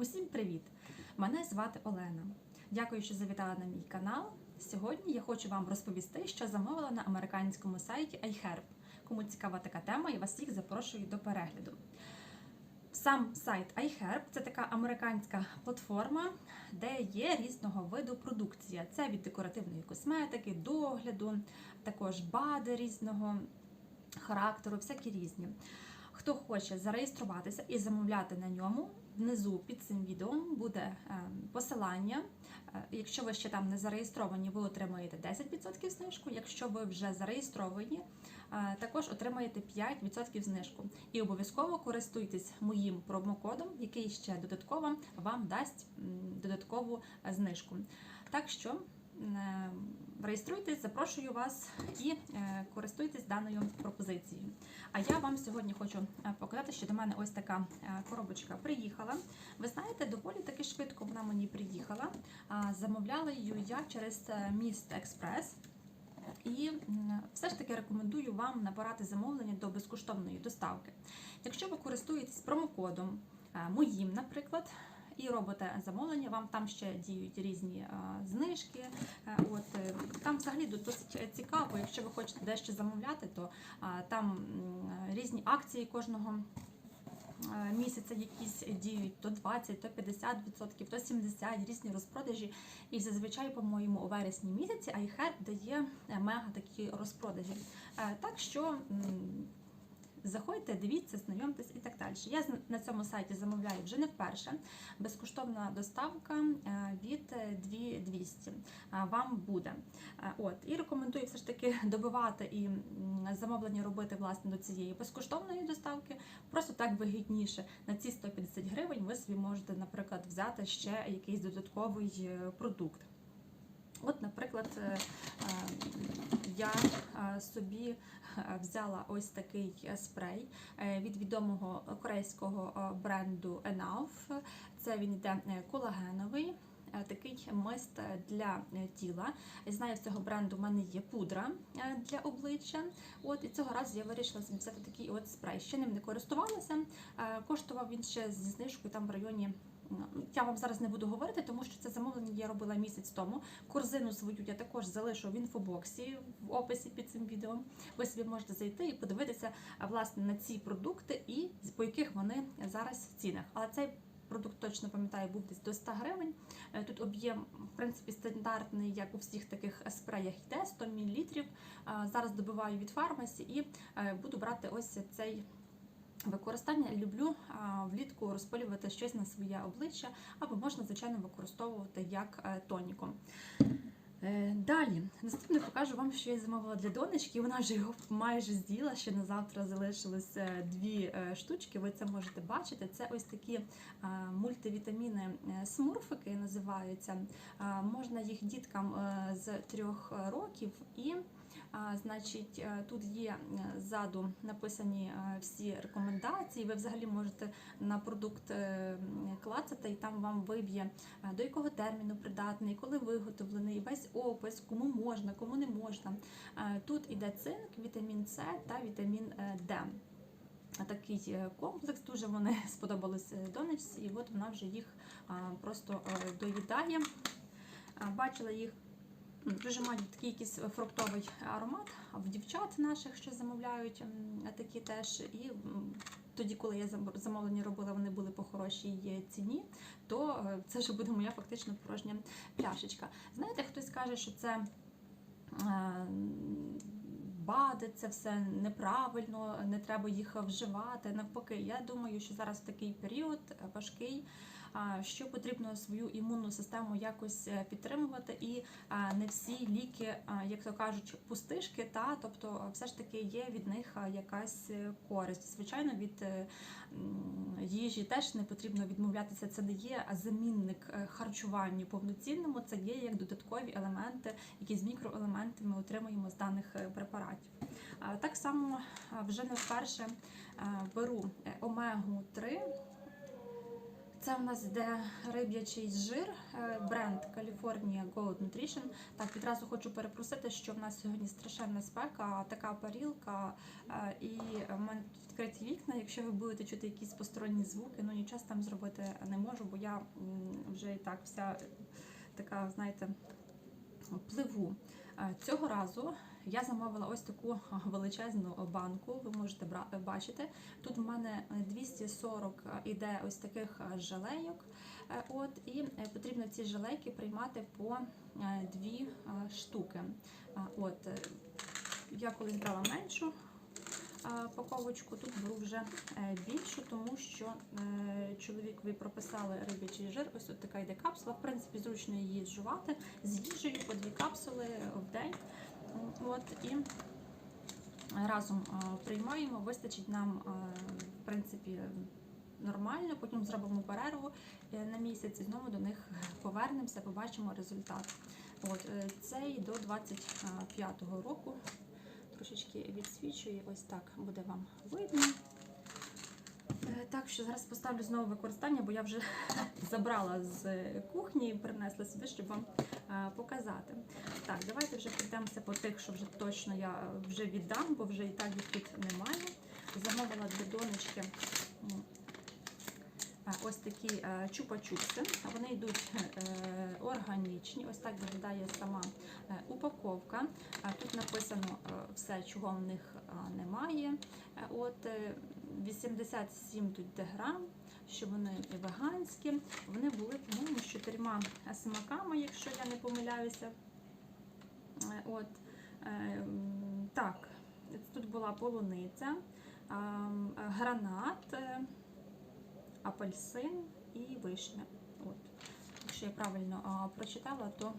Усім привіт! Мене звати Олена. Дякую, що завітали на мій канал. Сьогодні я хочу вам розповісти, що замовила на американському сайті iHerb. Кому цікава така тема, я вас всіх запрошую до перегляду. Сам сайт iHerb – це така американська платформа, де є різного виду продукція. Це від декоративної косметики, догляду, також бади різного характеру, всякі різні. Хто хоче зареєструватися і замовляти на ньому, внизу під цим відео буде е, посилання. Е, Якщо ви ще там не зареєстровані, ви отримаєте 10% знижку. Якщо ви вже зареєстровані, е, також отримаєте 5% знижку. І обов'язково користуйтесь моїм промокодом, який ще додатково вам дасть додаткову знижку. Так що реєструйтесь, запрошую вас і е, користуйтесь даною пропозицією. А я вам сьогодні хочу е, показати, що до мене ось така е, коробочка приїхала. Ви знаєте, доволі таки швидко вона мені приїхала. Замовляла її я через міст Експрес. І все ж таки рекомендую вам набирати замовлення до безкоштовної доставки. Якщо ви користуєтесь промокодом моїм, наприклад, і робите замовлення, вам там ще діють різні е, знижки. Е, От е, там взагалі досить цікаво. Якщо ви хочете дещо замовляти, то там різні акції кожного. Місяця якісь діють то 20, то 50%, то 70, різні розпродажі. І зазвичай, по-моєму, у вересні місяці iHerb дає мега такі розпродажі. Так що заходьте, дивіться, знайомтесь і так далі. Я на цьому сайті замовляю вже не вперше. Безкоштовна доставка е, від е, 2200 е, вам буде. Е, От і рекомендую все ж таки добивати і замовлення робити власне до цієї безкоштовної доставки. Просто так вигідніше. На ці 150 гривень ви собі можете, наприклад, взяти ще якийсь додатковий е, продукт. От, наприклад, е, е, я е, собі взяла ось такий спрей від відомого корейського бренду Enough. Це він йде колагеновий. Такий мист для тіла. Знаю, з цього бренду в мене є пудра для обличчя. От і цього разу я вирішила взяти такий от спрей. Ще ним не користувалася. Коштував він ще зі знижкою там в районі. Я вам зараз не буду говорити, тому що це замовлення я робила місяць тому. Корзину свою я також залишу в інфобоксі в описі під цим відео. Ви собі можете зайти і подивитися власне на ці продукти і по яких вони зараз в цінах. Але цей продукт точно пам'ятаю, був десь до 100 гривень. Е, Тут об'єм, в принципі, стандартний, як у всіх таких спреях йде 100 мл. Зараз добиваю від фармасі і е, буду брати ось цей. Використання люблю влітку розпилювати щось на своє обличчя, або можна, звичайно, використовувати як е, тоніку. Е, Далі, наступне покажу вам, що я замовила для донечки. Вона вже його майже з'їла. Ще на завтра залишилось е, дві штучки. Ви це можете бачити. Це ось такі е, мультивітаміни е, смурфики називаються. Можна їх діткам з трьох років і. Значить, е, тут є е, ззаду написані е, всі рекомендації. Ви взагалі можете на продукт клацати, і там вам виб'є до якого терміну придатний, коли виготовлений, весь опис, кому можна, кому не можна. Тут іде цинк, вітамін С та вітамін Д. Такий комплекс дуже вони сподобались донечці, і от вона вже їх просто доїдає. Бачила їх Дуже мають такий якийсь фруктовий аромат. В дівчат наших, що замовляють такі теж. І тоді, коли я замовлення робила, вони були по хорошій ціні, то е, це вже буде моя фактично порожня пляшечка. Знаєте, хтось каже, що це. е, Бади, це все неправильно, не треба їх вживати. Навпаки, я думаю, що зараз такий період е, важкий, що потрібно свою імунну систему якось е, підтримувати, і не всі ліки, як то кажуть, пустишки, та тобто, все ж таки є від них якась е, користь. Звичайно, від е, їжі теж не потрібно відмовлятися. Це не є замінник е, харчуванню повноцінному, це є як додаткові елементи, якісь мікроелементи ми отримуємо з даних е, препаратів. Так само вже не вперше беру е, омегу 3 Це в нас йде риб'ячий жир, е, бренд California Gold Nutrition. Так, відразу хочу перепросити, що в нас сьогодні страшенна спека, така парілка, е, і в мене тут відкриті вікна. Якщо ви будете чути якісь посторонні звуки, ну нічого там зробити не можу, бо я вже і так вся така, знаєте, пливу. Е, Цього разу я замовила ось таку величезну банку. Ви можете бачити. Тут в мене 240 іде ось таких е, жалейок. Е, От, і е, потрібно ці жалейки приймати по е, дві е, штуки. От, е, я колись брала меншу е, паковочку, тут беру вже е, більшу, тому що е, чоловікові прописали рибячий жир. Ось тут така йде капсула. В принципі, зручно її зживати з їжею по дві капсули в день. От, і разом е, приймаємо, вистачить нам, в принципі, нормально. Потім зробимо перерву на місяць і знову до них повернемося, побачимо результат. От, е, цей до 25-го року трошечки відсвічує, ось так буде вам видно. Е, Так що зараз поставлю знову використання, бо я вже забрала з кухні і принесла сюди, щоб вам е, показати. Так, давайте вже пройдемося по тих, що вже точно я вже віддам, бо вже і так їх тут немає. Замовила для донечки ось такі е, чупа-чупси. Вони йдуть е, органічні. Ось так виглядає сама е, упаковка. Тут написано все, чого в них немає. От е, 87 тут грам, що вони веганські. Вони були, по-моєму, з чотирма смаками, якщо я не помиляюся. От, так, тут була полуниця, гранат, апельсин і вишня. От. Якщо я правильно а, прочитала, то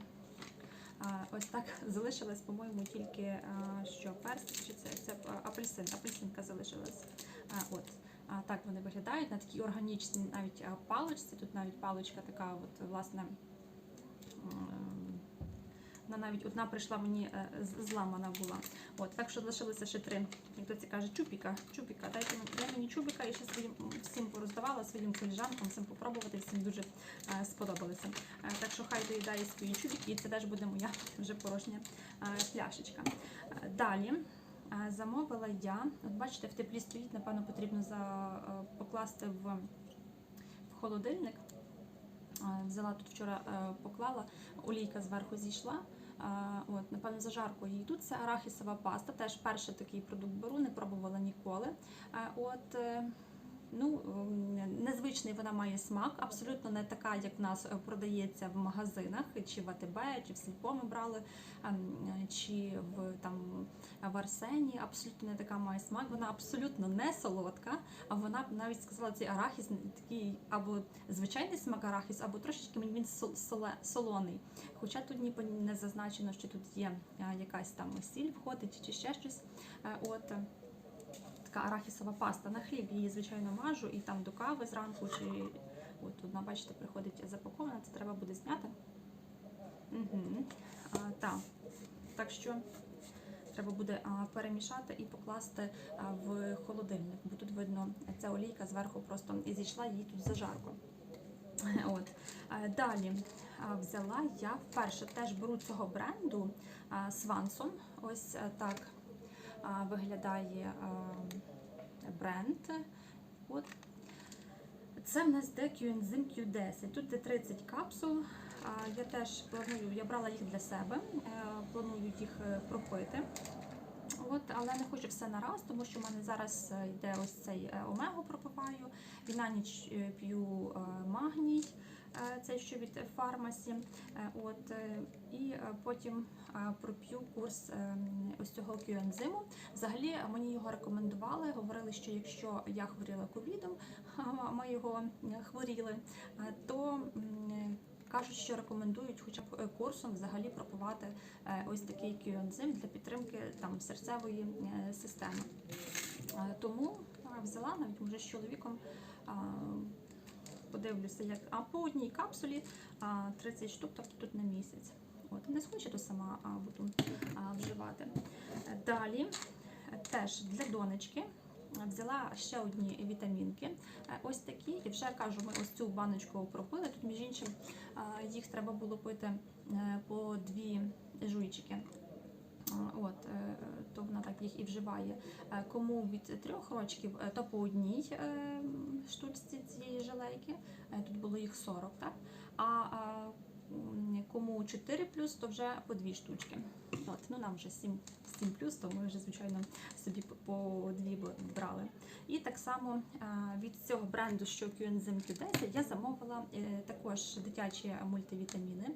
а, ось так залишилась, по-моєму, тільки а, що персик, чи це, це апельсин, апельсинка залишилась. А, от. А, так вони виглядають на такій органічній навіть паличці. Тут навіть паличка така, от, власне. Вона навіть одна прийшла мені е, зламана була. От, так що залишилося ще три. Як то це каже, чупіка, чупіка. Дайте мені, дай мені чупіка і ще своїм всім пороздавала, своїм коліжанкам, всім попробувати, всім дуже е, сподобалося. Е, так що хай доїдає свої чубіки, і це теж буде моя вже порожня е, пляшечка. Е, далі. е, Замовила я, от бачите, в теплі стоїть, напевно, потрібно за, е, покласти в, в холодильник. Взяла тут вчора, поклала, олійка зверху зійшла. От, напевно, зажарку її тут. Це арахісова паста. Теж перший такий продукт беру, не пробувала ніколи. От, е, ну, незвичний вона має смак, абсолютно не така, як в нас е, продається в магазинах, чи в АТБ, чи в Сільпо ми брали, ем, чи в там в Арсені. Абсолютно не така має смак. Вона абсолютно не солодка, а вона б навіть сказала, цей арахіс такий або звичайний смак арахіс, або трошечки він солоний. Хоча тут ніби не зазначено, що тут є е, якась там сіль входить чи ще щось. Е, От така арахісова паста. На хліб її, звичайно, мажу і там до кави зранку, чи от одна, бачите, приходить запакована, це треба буде зняти. Угу. А, так. так що треба буде перемішати і покласти в холодильник, бо тут видно, ця олійка зверху просто і зійшла її тут зажарко. От. Далі взяла я вперше теж беру цього бренду Свансон. Ось так виглядає бренд. От. Це в нас де Q-Enzyme Q10. Тут де 30 капсул. Я теж планую, я брала їх для себе, е, планую їх е, пропити. От, але не хочу все на раз, тому що в мене зараз е, йде ось цей омегу пропиваю, і на ніч п'ю магній, е, цей що від фармасі. Е, От, е, і потім проп'ю курс ось цього кіоензиму. Взагалі мені його рекомендували. Говорили, що якщо я хворіла ковідом, ми його хворіли, то Кажуть, що рекомендують хоча б курсом взагалі пропивати е, ось такий кіоензим для підтримки там серцевої системи. Тому взяла навіть може з чоловіком. Подивлюся, як а по одній капсулі 30 штук, тобто тут на місяць. От не схочу, то сама а, буду а, вживати. Далі теж для донечки взяла ще одні вітамінки. Ось такі, і вже кажу, ми ось цю баночку пропили. Тут, між іншим, їх треба було пити е, по дві жуйчики. Е, От, е, то вона так їх і вживає. Е, Кому від трьох рочків, то по одній штучці цієї желейки. Е, Тут було їх 40, так? А, кому 4 плюс, то вже по дві штучки. От, ну нам вже 7, 7 то ми вже, звичайно, собі по- дві брали. І так само від цього бренду, що Coenzyme Q10, я замовила також дитячі мультивітаміни.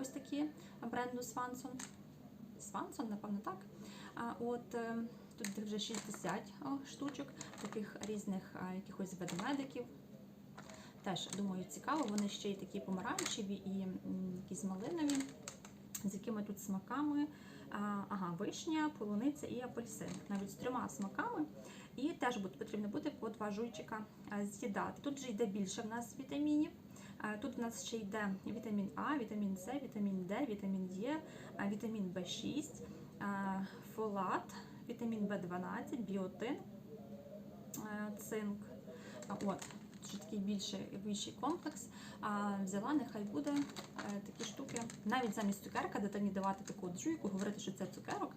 Ось такі бренду Swanson. Swanson, напевно, так. От е, тут вже 60 штучок, таких різних якихось ведмедиків. Теж, думаю, цікаво. Вони ще й такі помаранчеві і якісь малинові, з якими тут смаками. Ага, вишня, полуниця і апельсин. Навіть з трьома смаками. І теж потрібно буде по два жуйчика з'їдати. Тут же йде більше в нас вітамінів. А, Тут у нас ще йде вітамін А, вітамін С, вітамін Д, вітамін Е, вітамін В6, фолат, вітамін В12, біотин, цинк. От, ще такий більший, більший комплекс. А, взяла, нехай буде е, такі штуки. Навіть замість цукерка дитині давати таку от жуйку, говорити, що це цукерок.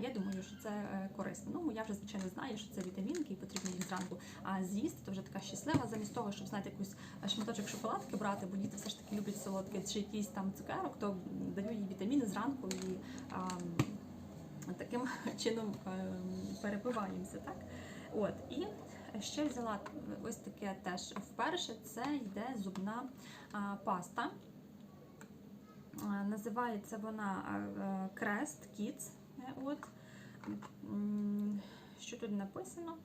Я думаю, що це е, корисно. Ну, я вже звичайно знаю, що це вітамінки, і потрібно їх зранку з'їсти, то вже така щаслива, замість того, щоб знаєте, якусь е, шматочок шоколадки брати, бо діти все ж таки люблять солодке чи якийсь там цукерок, то даю їй вітаміни зранку і а, таким чином перепиваємося. Так? От, і ще взяла ось таке теж вперше. Це йде зубна паста. Називається вона е, Crest Kids. Е, От. Що тут написано?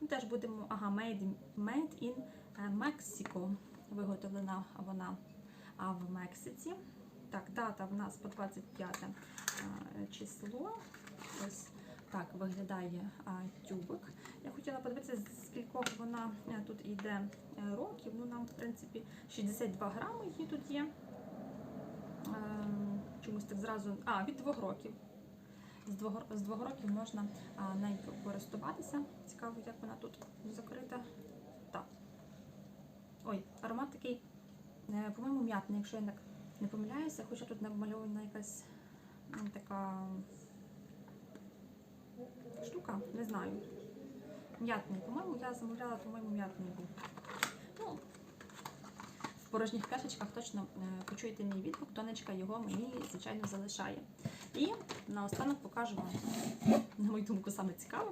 Ми теж будемо, ага, made made in е, Mexico. Виготовлена вона в Мексиці. Так, дата в нас по 25 е, число. Так виглядає тюбик. Я хотіла подивитися, з скількох вона е, тут йде е, років. Ну, нам, в принципі, 62 грами її тут є. Ем, Чомусь так зразу. А, від двох років. З двох, з двох років можна а, нею користуватися. Цікаво, як вона тут закрита. Так. Ой, аромат такий, е, по-моєму, м'ятний, якщо я так не помиляюся, хоча тут намальована якась така штука, не знаю. М'ятний, по-моєму, я замовляла, по-моєму, м'ятний був. Ну, в порожніх пляшечках точно е, почуєте мій відгук, тонечка його мені, звичайно, залишає. І наостанок покажу вам, на мою думку, саме цікаве.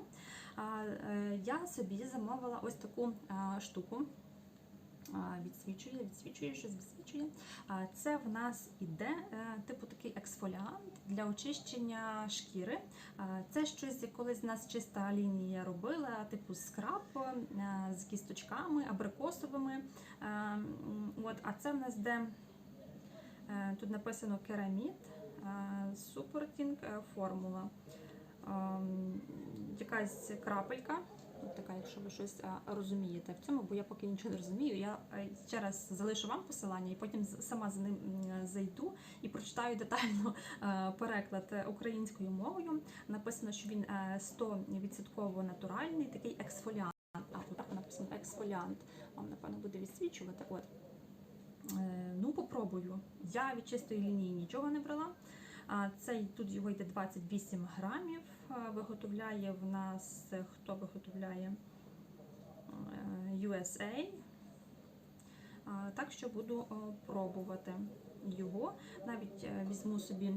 Е, Я собі замовила ось таку штуку. Відсвічує, відсвічує, щось відсвічує. Це в нас іде е, типу такий ексфоліант для очищення шкіри. Це щось, колись в нас чиста лінія робила, типу скраб е, з кісточками, абрикосовими. Е, От, а це в нас де тут написано керамід, супортінг формула. Ем, Якась крапелька. Така, якщо ви щось е, розумієте в цьому, бо я поки нічого не розумію. Я е, ще раз залишу вам посилання і потім сама за ним зайду і прочитаю детально е, переклад українською мовою. Написано, що він е, 100% натуральний, такий ексфоліант. А тут написано ексфоліант. Вам напевно буде відсвічувати. От. Ну, попробую. Я від чистої лінії нічого не брала. Цей тут його йде 28 грамів. Виготовляє в нас е, хто виготовляє Е, USA. Так що буду пробувати його. Навіть е, візьму собі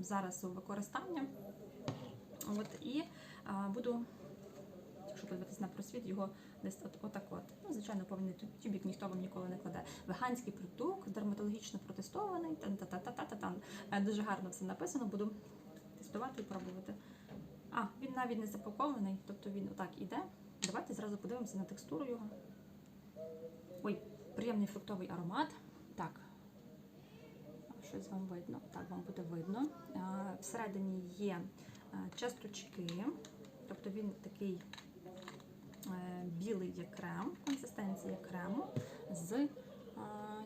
зараз у використання. От, і буду, якщо подивитися на просвіт, його десь от, отак от. Ну, звичайно, повний тюб- тюбік ніхто вам ніколи не кладе. Веганський продукт, дерматологічно протестований. тан та та та та та тан Е, Дуже гарно все написано. Буду тестувати і пробувати. А, він навіть не запакований, тобто він отак іде. Давайте зразу подивимося на текстуру його. Ой, приємний фруктовий аромат. Так. Щось вам видно. Так, вам буде видно. Всередині є е, часточки, тобто він такий е, білий як крем, консистенція крему з е,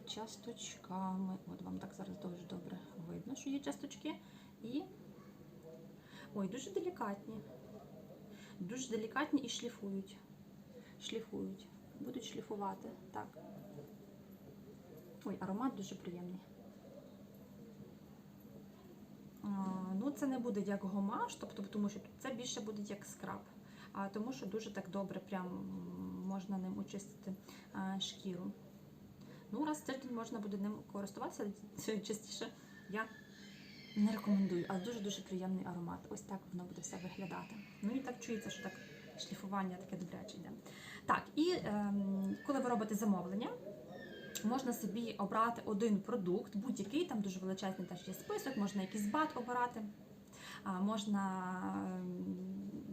часточками. От вам так зараз дуже добре видно, що є часточки. І ой, дуже делікатні. Дуже делікатні і шліфують. Шліфують. Будуть шліфувати. Так. Ой, аромат дуже приємний. Ну, це не буде як гомаш, тобто, тому що це більше буде як скраб. А, тому що дуже так добре прям можна ним очистити а, шкіру. Ну, раз тиждень можна буде ним користуватися, частіше я не рекомендую, але дуже-дуже приємний аромат. Ось так воно буде все виглядати. Ну і так чується, що так шліфування таке добряче йде. Так, і ем, коли ви робите замовлення, можна собі обрати один продукт, будь-який, там дуже величезний теж є список, можна якийсь бат обирати, можна ем,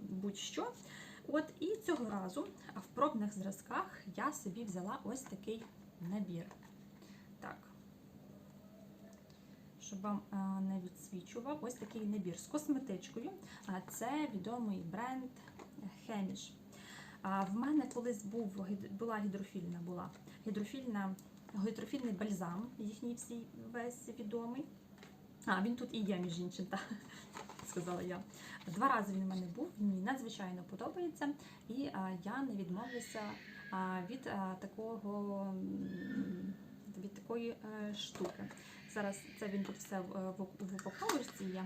будь-що. От і цього разу в пробних зразках я собі взяла ось такий набір. Так. Щоб вам не відсвічував, ось такий набір з косметичкою. Це відомий бренд Хеміш. В мене колись був була гідрофільна була гідрофільна, гідрофільний бальзам, їхній всі весь відомий. А, він тут і є, між іншим, так, сказала я. Два рази він в мене був, він мені надзвичайно подобається, і а, я не відмовлюся а, від а, такого від такої е, штуки. Зараз це він тут все в, в, в є.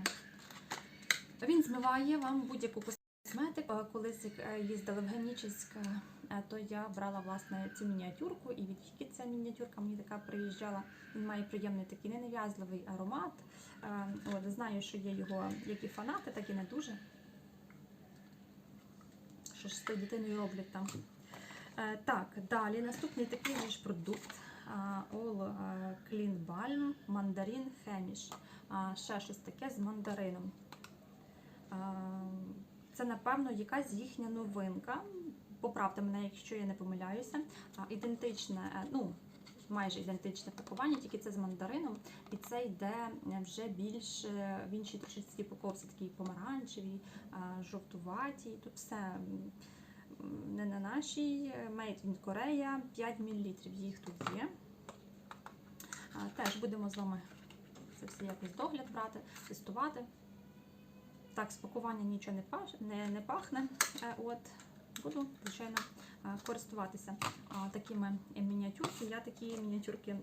Він змиває вам будь-яку косметику. Е, Колись е, їздила в Генічеськ, е, то я брала власне цю мініатюрку, і від Віки ця мініатюрка мені така приїжджала. Він має приємний такий ненав'язливий аромат. Е, От, знаю, що є його як і фанати, так і не дуже. Що ж з тою дитиною роблять там. Е, Так, далі наступний такий ж продукт. All Clean Balm Mandarin Hemish. Ще щось таке з мандарином. Це, напевно, якась їхня новинка. Поправте мене, якщо я не помиляюся. Ідентичне, е, ну, майже ідентичне пакування, тільки це з мандарином. І це йде вже більш е, в іншій трошечки упаковці, такій помаранчевій, а, жовтуватій. Тут все не на нашій. е, Made in Korea, 5 мл їх тут є. Теж будемо з вами це все якось догляд брати, тестувати. Так, з пакування нічого не, паш, не, не пахне. Е, От, буду, звичайно, е, користуватися такими мініатюрки. Я такі мініатюрки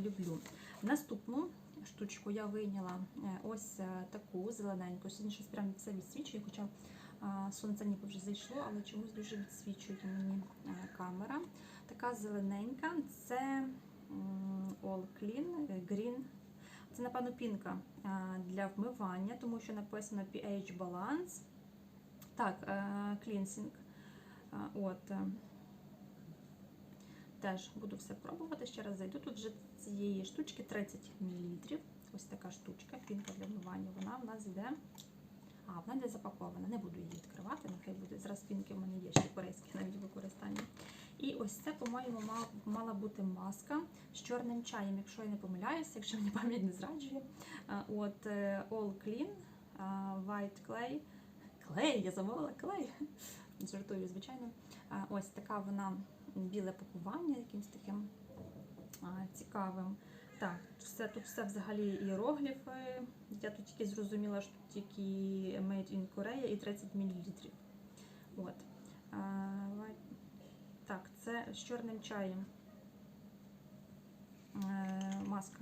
люблю. Наступну штучку я вийняла ось таку зелененьку. Сьогодні щось прям все відсвічує, хоча сонце ніби вже зайшло, але чомусь дуже відсвічує мені е, камера. Така зелененька. Це All Clean е, Green. Це, напевно, пінка е, для вмивання, тому що написано pH баланс. Так, клінсінг. От. Теж буду все пробувати. Ще раз зайду. Тут вже цієї штучки 30 мл. Ось така штучка, пінка для вмивання. Вона в нас йде. А, вона йде запакована. Не буду її відкривати, нехай буде. Зараз пінки в мене є ще корейські навіть в використанні. І ось це, по-моєму, мала бути маска з чорним чаєм, якщо я не помиляюся, якщо мені пам'ять не зраджує. От е, All Clean, White Clay. Клей, я замовила клей. Жартую, звичайно. Ось така вона біле пакування, якимось таким цікавим. Так, все, тут все взагалі іерогліфи. Я тут тільки зрозуміла, що тут тільки Made in Korea і 30 мл. От. А, Так, це з чорним чаєм. Е, маска.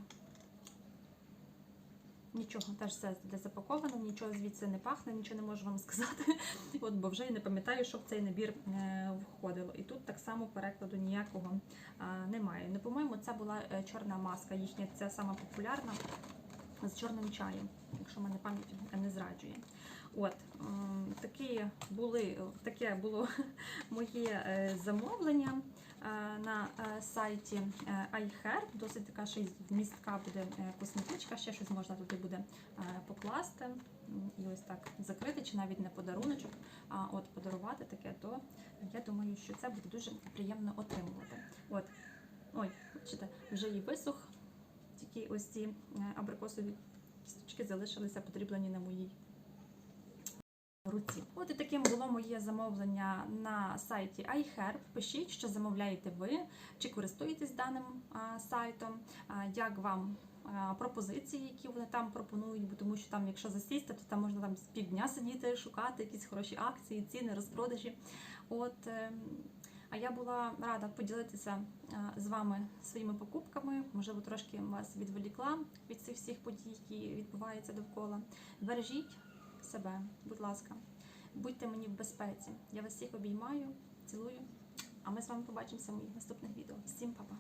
Нічого, теж все де запаковано, нічого звідси не пахне, нічого не можу вам сказати. От, бо вже і не пам'ятаю, що в цей набір е, входило. І тут так само перекладу ніякого немає. Ну, по-моєму, це була е, чорна маска, їхня ця сама популярна з чорним чаєм, якщо мене пам'ять не зраджує. От такі були, таке було моє е, замовлення на е, сайті е, iHerb. Досить така ще й вмістка буде е, косметичка, ще щось можна туди буде е, покласти. І ось так закрити, чи навіть не подаруночок, а от подарувати таке, то я думаю, що це буде дуже приємно отримувати. От, ой, бачите, вже і висох. Тільки ось ці е, абрикосові кісточки залишилися потріблені на моїй руці. От і таким було моє замовлення на сайті iHerb. Пишіть, що замовляєте ви, чи користуєтесь даним сайтом, як вам пропозиції, які вони там пропонують, бо тому що там, якщо засісти, то там можна там з півдня сидіти, шукати якісь хороші акції, ціни, розпродажі. От ем, а я була рада поділитися з вами своїми покупками. Можливо, трошки вас відволікла від цих всіх подій, які відбуваються довкола. Бережіть себе, будь ласка, будьте мені в безпеці. Я вас всіх обіймаю, цілую. А ми з вами побачимося в моїх наступних відео. Всім па-па!